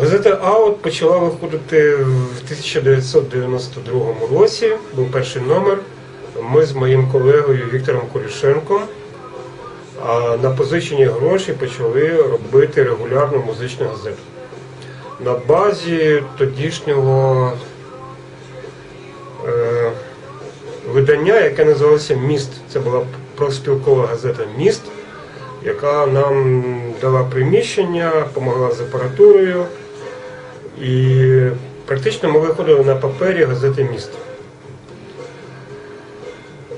Газета Аут почала виходити в 1992 році. Був перший номер. Ми з моїм колегою Віктором Кулішенком а на позичені гроші почали робити регулярну музичну газету. На базі тодішнього е, видання, яке називалося Міст. Це була профспілкова газета Міст, яка нам дала приміщення, допомогла з апаратурою. І практично ми виходили на папері газети Міст.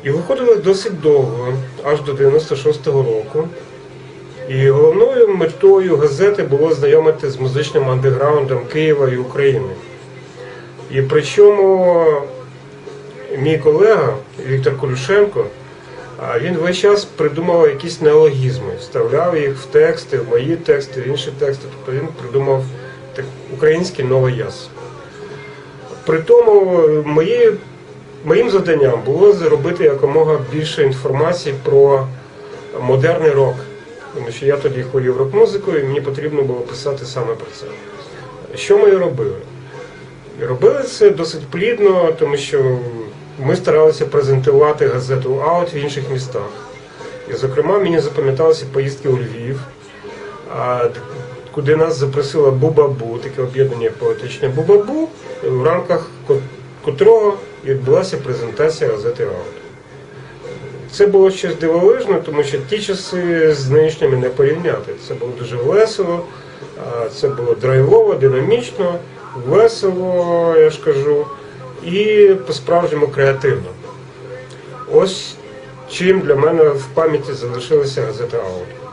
І виходили досить довго, аж до 96-го року. І головною метою газети було знайомити з музичним андеграундом Києва і України. І причому мій колега Віктор Колюшенко, він весь час придумав якісь неологізми, вставляв їх в тексти, в мої тексти, в інші тексти. Тобто він придумав так, український новий яс. При тому мої, моїм завданням було зробити якомога більше інформації про модерний рок. Тому що я тоді хворів рок-музикою, і мені потрібно було писати саме про це. Що ми робили? Робили це досить плідно, тому що ми старалися презентувати газету Аут в інших містах. І, зокрема, мені запам'яталися поїздки у Львів, куди нас запросила Бубабу, таке об'єднання поетичне Бубабу, в рамках котрого відбулася презентація газети Аут. Це було щось дивовижне, тому що ті часи з нинішніми не порівняти. Це було дуже весело, це було драйвово, динамічно, весело, я ж кажу, і по-справжньому креативно. Ось чим для мене в пам'яті залишилася газета Аут.